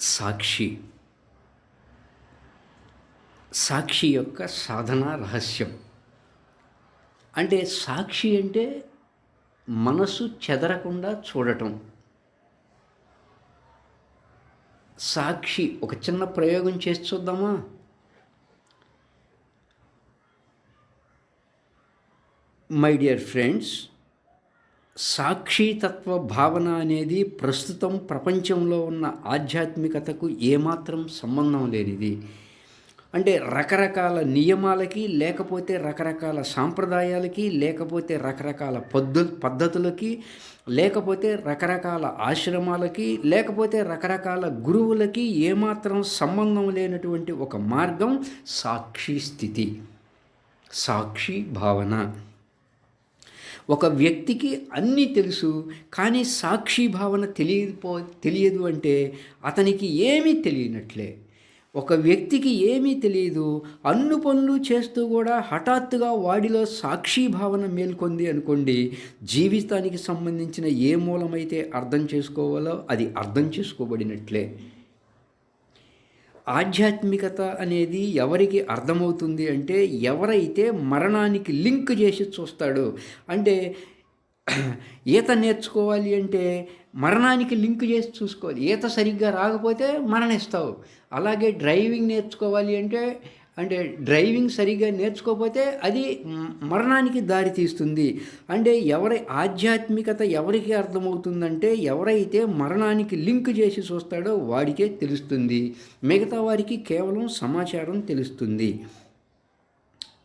సాక్షి. సాక్షి యొక్క సాధన రహస్యం. అంటే సాక్షి అంటే మనసు చెదరకుండా చూడటం. సాక్షి ఒక చిన్న ప్రయోగం చేసి చూద్దామా? మై డియర్ ఫ్రెండ్స్ సాక్షితత్వ భావన అనేది ప్రస్తుతం ప్రపంచంలో ఉన్న ఆధ్యాత్మికతకు ఏమాత్రం సంబంధం లేనిది. అంటే రకరకాల నియమాలకి లేకపోతే రకరకాల సాంప్రదాయాలకి లేకపోతే రకరకాల పద్ధ పద్ధతులకి లేకపోతే రకరకాల ఆశ్రమాలకి లేకపోతే రకరకాల గురువులకి ఏమాత్రం సంబంధం లేనటువంటి ఒక మార్గం సాక్షి స్థితి సాక్షి భావన. ఒక వ్యక్తికి అన్నీ తెలుసు కానీ సాక్షి భావన తెలియపో తెలియదు అంటే అతనికి ఏమీ తెలియనట్లే. ఒక వ్యక్తికి ఏమీ తెలియదు అన్ను పనులు చేస్తూ కూడా హఠాత్తుగా వాడిలో సాక్షి భావన మేల్కొంది అనుకోండి జీవితానికి సంబంధించిన ఏ మూలమైతే అర్థం చేసుకోవాలో అది అర్థం చేసుకోబడినట్లే. ఆధ్యాత్మికత అనేది ఎవరికి అర్థమవుతుంది అంటే ఎవరైతే మరణానికి లింక్ చేసి చూస్తాడో అంటే ఈత నేర్చుకోవాలి అంటే మరణానికి లింక్ చేసి చూసుకోవాలి. ఈత సరిగ్గా రాకపోతే మరణిస్తావు. అలాగే డ్రైవింగ్ నేర్చుకోవాలి అంటే అంటే డ్రైవింగ్ సరిగ్గా నేర్చుకోకపోతే అది మరణానికి దారి తీస్తుంది. అంటే ఎవరి ఆధ్యాత్మికత ఎవరికి అర్థమవుతుందంటే ఎవరైతే మరణానికి లింక్ చేసి చూస్తాడో వాడికే తెలుస్తుంది. మిగతా వారికి కేవలం సమాచారం తెలుస్తుంది.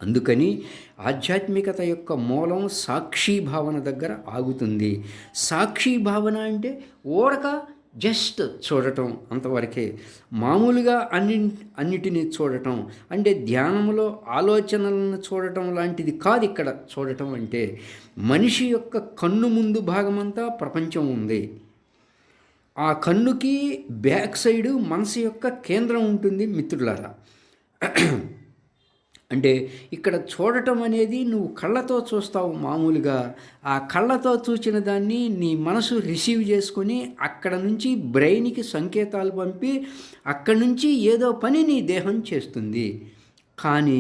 అందుకని ఆధ్యాత్మికత యొక్క మూలం సాక్షి భావన దగ్గర ఆగుతుంది. సాక్షి భావన అంటే ఓడక జస్ట్ చూడటం అంతవరకే. మామూలుగా అన్ని అన్నిటినీ చూడటం అంటే ధ్యానంలో ఆలోచనలను చూడటం లాంటిది కాదు ఇక్కడ చూడటం అంటే మనిషి యొక్క కన్ను ముందు భాగమంతా ప్రపంచం ఉంది. ఆ కన్నుకి బ్యాక్ సైడు మనసు యొక్క కేంద్రం ఉంటుంది మిత్రులారా. అంటే ఇక్కడ చూడటం అనేది నువ్వు కళ్ళతో చూస్తావు మామూలుగా. ఆ కళ్ళతో చూసిన దాన్ని నీ మనసు రిసీవ్ చేసుకొని అక్కడ నుంచి బ్రెయిన్కి సంకేతాలు పంపి అక్కడి నుంచి ఏదో పని నీ దేహం చేస్తుంది. కానీ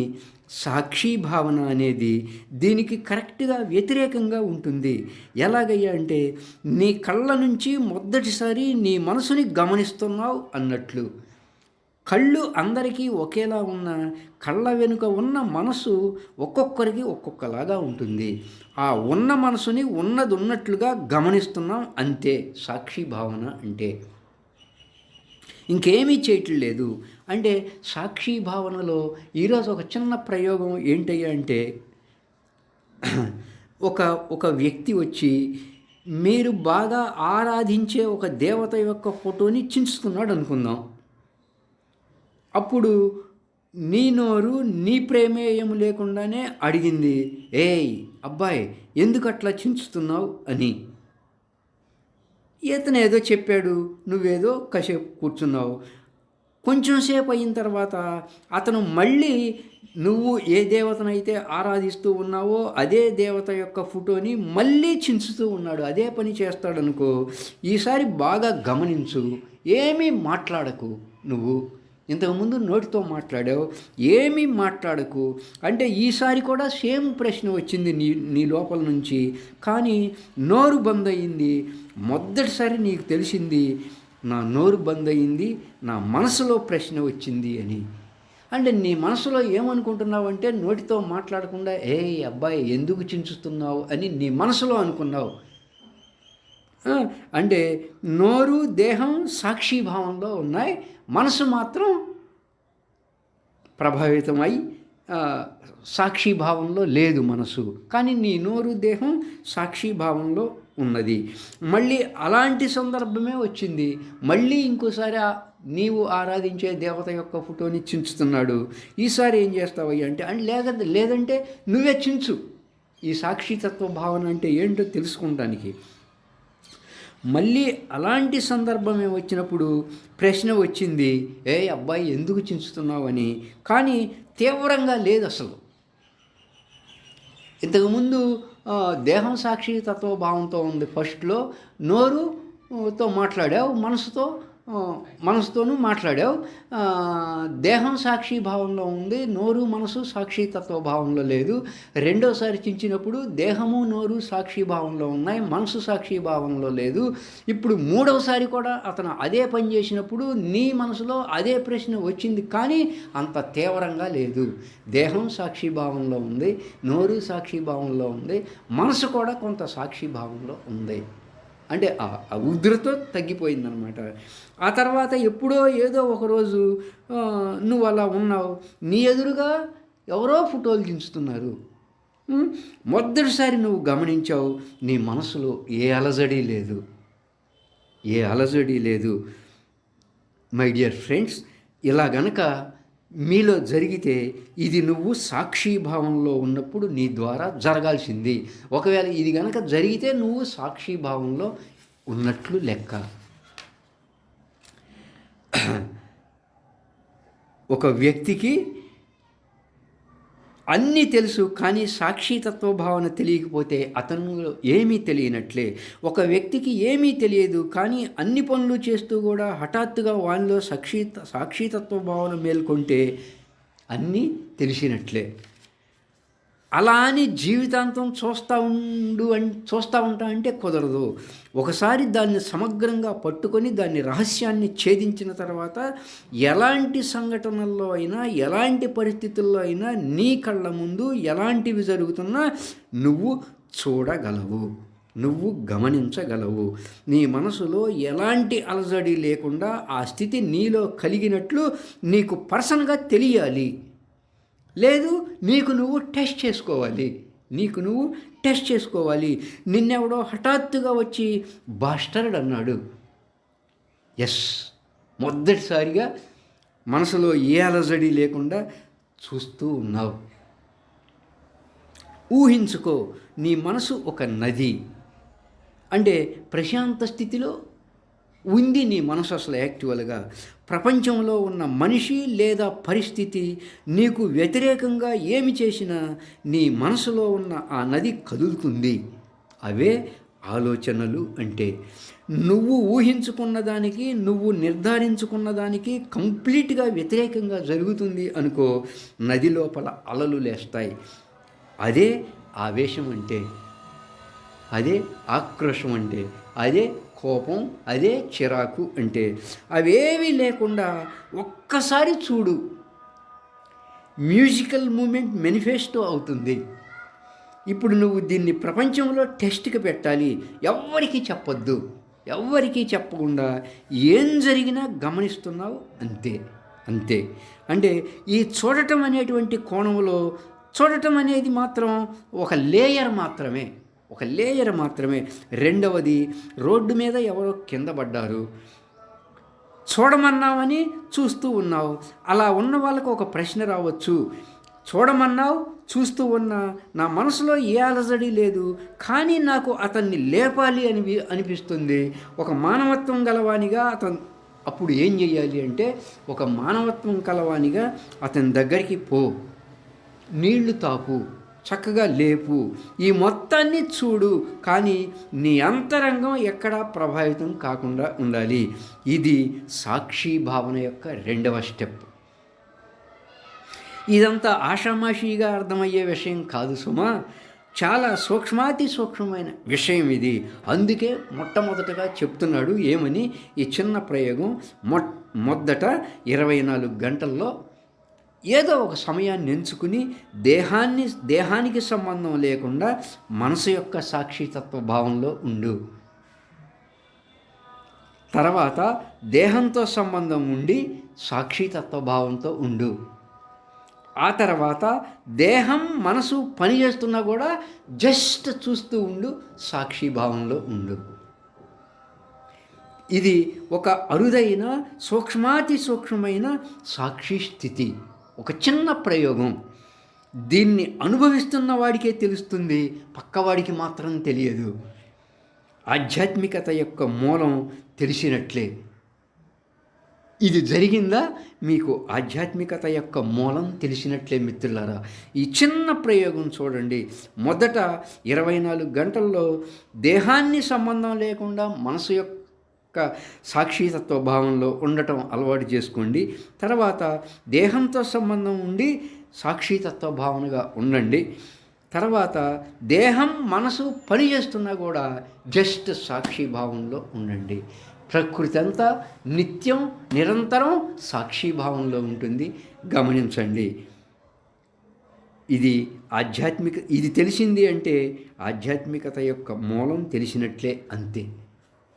సాక్షి భావన అనేది దీనికి కరెక్ట్గా వ్యతిరేకంగా ఉంటుంది. ఎలాగయ్యా అంటే నీ కళ్ళ నుంచి మొదటిసారి నీ మనసుని గమనిస్తున్నావు అన్నట్లు. కళ్ళు అందరికీ ఒకేలా ఉన్న కళ్ళ వెనుక ఉన్న మనసు ఒక్కొక్కరికి ఒక్కొక్కలాగా ఉంటుంది. ఆ ఉన్న మనసుని ఉన్నది ఉన్నట్లుగా గమనిస్తున్నాం అంతే సాక్షి భావన అంటే. ఇంకేమీ చేయట్లేదు అంటే సాక్షి భావనలో ఈరోజు ఒక చిన్న ప్రయోగం ఏంటయ్యా అంటే ఒక ఒక వ్యక్తి వచ్చి మీరు బాగా ఆరాధించే ఒక దేవత యొక్క ఫోటోని చించుతున్నాడు అనుకుందాం. అప్పుడు నీ నోరు నీ ప్రేమేయం లేకుండానే అడిగింది ఏయ్ అబ్బాయి ఎందుకు అట్లా చించుతున్నావు? అని. ఇతను ఏదో చెప్పాడు నువ్వేదో కాసేపు కూర్చున్నావు. కొంచెం సేపు అయిన తర్వాత అతను మళ్ళీ నువ్వు ఏ దేవతనైతే ఆరాధిస్తూ ఉన్నావో అదే దేవత యొక్క ఫోటోని మళ్ళీ చించుతూ ఉన్నాడు అదే పని చేస్తాడనుకో ఈసారి బాగా గమనించు ఏమీ మాట్లాడకు నువ్వు. ఇంతకుముందు నోటితో మాట్లాడావు ఏమీ మాట్లాడకు. అంటే ఈసారి కూడా సేమ్ ప్రశ్న వచ్చింది నీ నీ లోపల నుంచి. కానీ నోరు బంద్ అయింది. మొదటిసారి నీకు తెలిసింది నా నోరు బంద్ అయింది నా మనసులో ప్రశ్న వచ్చింది అని. అంటే నీ మనసులో ఏమనుకుంటున్నావు అంటే నోటితో మాట్లాడకుండా ఏ అబ్బాయి ఎందుకు చించుతున్నావు అని నీ మనసులో అనుకున్నావు. అంటే నోరు దేహం సాక్షిభావంలో ఉన్నాయి. మనసు మాత్రం ప్రభావితమై సాక్షిభావంలో లేదు మనసు. కానీ నీ నోరు దేహం సాక్షిభావంలో ఉన్నది. మళ్ళీ అలాంటి సందర్భమే వచ్చింది. మళ్ళీ ఇంకోసారి నీవు ఆరాధించే దేవత యొక్క ఫోటోని చించుతున్నాడు. ఈసారి ఏం చేస్తావయ్యా అంటే అండ్ లేక లేదంటే నువ్వే చించు. ఈ సాక్షితత్వ భావన అంటే ఏంటో తెలుసుకుంటానికి. మళ్ళీ అలాంటి సందర్భమే వచ్చినప్పుడు ప్రశ్న వచ్చింది ఏ అబ్బాయి ఎందుకు చించుతున్నావని కానీ తీవ్రంగా లేదు అసలు. ఇంతకుముందు దేహం సాక్షి తత్వభావంతో ఉంది ఫస్ట్లో. నోరుతో మాట్లాడావు మనసుతో మనసుతోనూ మాట్లాడావు. దేహం సాక్షి భావంలో ఉంది నోరు మనసు సాక్షి తత్వ భావంలో లేదు. రెండోసారి చించినప్పుడు దేహము నోరు సాక్షి భావంలో ఉన్నాయి మనసు సాక్షి భావంలో లేదు. ఇప్పుడు మూడవసారి కూడా అతను అదే పని చేసినప్పుడు నీ మనసులో అదే ప్రశ్న వచ్చింది కానీ అంత తీవ్రంగా లేదు. దేహం సాక్షి భావంలో ఉంది నోరు సాక్షి భావంలో ఉంది మనసు కూడా కొంత సాక్షి భావంలో ఉంది. అంటే ఆ ఆ తగ్గిపోయిందనమాట ఆ తర్వాత ఎప్పుడో ఏదో ఒకరోజు నువ్వు అలా ఉన్నావు నీ ఎదురుగా ఎవరో ఫోటోలు దించుతున్నారు. మొదటిసారి నువ్వు గమనించావు నీ మనసులో ఏ అలజడి లేదు. ఏ అలజడి లేదు. మై డియర్ ఫ్రెండ్స్ ఇలా గనక మీలో జరిగితే ఇది నువ్వు సాక్షిభావంలో ఉన్నప్పుడు నీ ద్వారా జరగాల్సింది. ఒకవేళ ఇది గనక జరిగితే నువ్వు సాక్షిభావంలో ఉన్నట్లు లెక్క. ఒక వ్యక్తికి అన్నీ తెలుసు కానీ సాక్షితత్వ భావన తెలియకపోతే అతను ఏమీ తెలియనట్లే. ఒక వ్యక్తికి ఏమీ తెలియదు కానీ అన్ని పనులు చేస్తూ కూడా హఠాత్తుగా వానిలో సాక్షి సాక్షితత్వ భావన మేల్కొంటే అన్నీ తెలిసినట్లే. అలా అని జీవితాంతం చూస్తూ ఉండు అన్ చూస్తూ ఉంటా అంటే కుదరదు. ఒకసారి దాన్ని సమగ్రంగా పట్టుకొని దాన్ని రహస్యాన్ని ఛేదించిన తర్వాత ఎలాంటి సంఘటనల్లో అయినా ఎలాంటి పరిస్థితుల్లో అయినా నీ కళ్ళ ముందు ఎలాంటివి జరుగుతున్నా నువ్వు చూడగలవు. నువ్వు గమనించగలవు. నీ మనసులో ఎలాంటి అలజడి లేకుండా ఆ స్థితి నీలో కలిగినట్లు నీకు పర్సన్గా తెలియాలి. లేదు నీకు నువ్వు టెస్ట్ చేసుకోవాలి. నీకు నువ్వు టెస్ట్ చేసుకోవాలి. నిన్నెవడో హఠాత్తుగా వచ్చి బాస్టర్డ్ అన్నాడు. ఎస్ మొదటిసారిగా మనసులో ఏ అలజడి లేకుండా చూస్తూ ఉన్నావు. ఊహించుకో నీ మనసు ఒక నది. అంటే ప్రశాంత స్థితిలో ఉంది నీ మనసు అసలు యాక్చువల్గా ప్రపంచంలో ఉన్న మనిషి లేదా పరిస్థితి నీకు వ్యతిరేకంగా ఏమి చేసినా నీ మనసులో ఉన్న ఆ నది కదులుతుంది. అవే ఆలోచనలు అంటే. నువ్వు ఊహించుకున్న దానికి నువ్వు నిర్ధారించుకున్న దానికి కంప్లీట్గా వ్యతిరేకంగా జరుగుతుంది అనుకో నది లోపల అలలు లేస్తాయి. అదే ఆవేశం అంటే. అదే ఆక్రోషం అంటే. అదే కోపం అదే చిరాకు అంటే. అవేవి లేకుండా ఒక్కసారి చూడు. మ్యూజికల్ మూమెంట్ మేనిఫెస్టో అవుతుంది. ఇప్పుడు నువ్వు దీన్ని ప్రపంచంలో టెస్ట్కి పెట్టాలి. ఎవ్వరికీ చెప్పొద్దు. ఎవ్వరికీ చెప్పకుండా ఏం జరిగినా గమనిస్తున్నావు? అంతే. అంతే. అంటే ఈ చూడటం అనేటువంటి కోణంలో చూడటం అనేది మాత్రం ఒక లేయర్ మాత్రమే. ఒక లేయర్ మాత్రమే. రెండవది రోడ్డు మీద ఎవరో కింద పడ్డారు. చూడమన్నామని చూస్తూ ఉన్నావు. అలా ఉన్న వాళ్ళకు ఒక ప్రశ్న రావచ్చు. చూడమన్నావు చూస్తూ ఉన్నా నా మనసులో ఏ అలజడి లేదు కానీ నాకు అతన్ని లేపాలి అని అనిపిస్తుంది. ఒక మానవత్వం గలవానిగా అతను అప్పుడు ఏం చెయ్యాలి అంటే ఒక మానవత్వం కలవానిగా అతని దగ్గరికి పో. నీళ్ళు తాపు. చక్కగా లేపు. ఈ మొత్తాన్ని చూడు కానీ నీ అంతరంగం ఎక్కడా ప్రభావితం కాకుండా ఉండాలి. ఇది సాక్షి భావన యొక్క రెండవ స్టెప్ ఇదంతా ఆషామాషిగా అర్థమయ్యే విషయం కాదు సుమా. చాలా సూక్ష్మాతి సూక్ష్మమైన విషయం ఇది. అందుకే మొట్టమొదటగా చెప్తున్నాడు ఏమని? ఈ చిన్న ప్రయోగం మొ మొదట ఇరవై నాలుగు గంటల్లో ఏదో ఒక సమయాన్ని ఎంచుకుని దేహాన్ని దేహానికి సంబంధం లేకుండా మనసు యొక్క సాక్షితత్వ భావంలో ఉండు. తర్వాత దేహంతో సంబంధం ఉండి సాక్షితత్వ భావంతో ఉండు. ఆ తర్వాత దేహం మనసు పని చేస్తున్నా కూడా జస్ట్ చూస్తూ ఉండు సాక్షి భావంలో ఉండు. ఇది ఒక అరుదైన సూక్ష్మాతి సూక్ష్మమైన సాక్షి స్థితి. ఒక చిన్న ప్రయోగం. దీన్ని అనుభవిస్తున్న వాడికే తెలుస్తుంది పక్కవాడికి మాత్రం తెలియదు. ఆధ్యాత్మికత యొక్క మూలం తెలిసినట్లే. ఇది జరిగిందా? మీకు ఆధ్యాత్మికత యొక్క మూలం తెలిసినట్లే మిత్రులారా. ఈ చిన్న ప్రయోగం చూడండి. మొదట ఇరవై నాలుగు గంటల్లో దేహాన్ని సంబంధం లేకుండా మనసు యొక్క సాక్షితత్వ భావంలో ఉండటం అలవాటు చేసుకోండి. తర్వాత దేహంతో సంబంధం ఉండి సాక్షితత్వ భావనగా ఉండండి. తర్వాత దేహం మనసు పని చేస్తున్నా కూడా జస్ట్ సాక్షి భావంలో ఉండండి. ప్రకృతి అంతా నిత్యం నిరంతరం సాక్షి భావంలో ఉంటుంది. గమనించండి. ఇది ఆధ్యాత్మిక ఇది తెలిసింది అంటే ఆధ్యాత్మికత యొక్క మూలం తెలిసినట్లే అంతే.